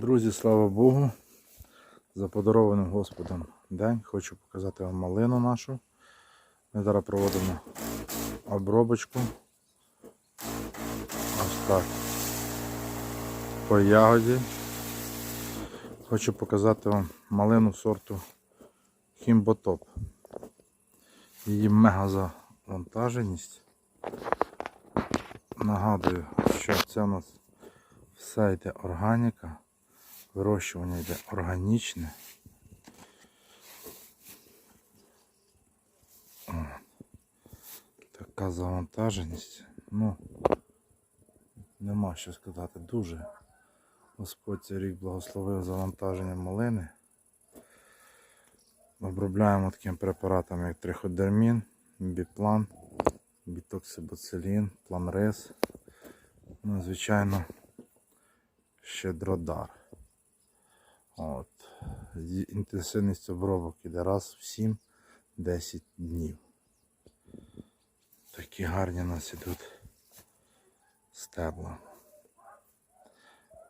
Друзі, слава Богу, за подарованим Господом день. Хочу показати вам малину нашу. Ми зараз проводимо обробочку. Ось так. По ягоді. Хочу показати вам малину сорту Хімботоп. Її мега завантаженість. Нагадую, що це у нас все йде органіка, вирощування йде органічне. О, Така завантаженість. Ну, нема що сказати. Дуже Господь цей рік благословив завантаження малини. Обробляємо таким препаратом, як триходермін, біплан, бітоксибоцилін, планрез. Ну, звичайно, щедродар. От. Інтенсивність обробок іде раз в 7-10 днів. Такі гарні у нас ідуть стебла.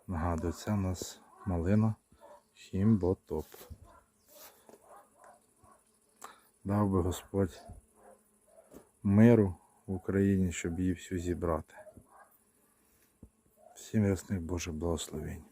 Нагадую, це у нас малина хімботоп. Дав би Господь миру в Україні, щоб її всю зібрати. Всім ясних Божих благословень.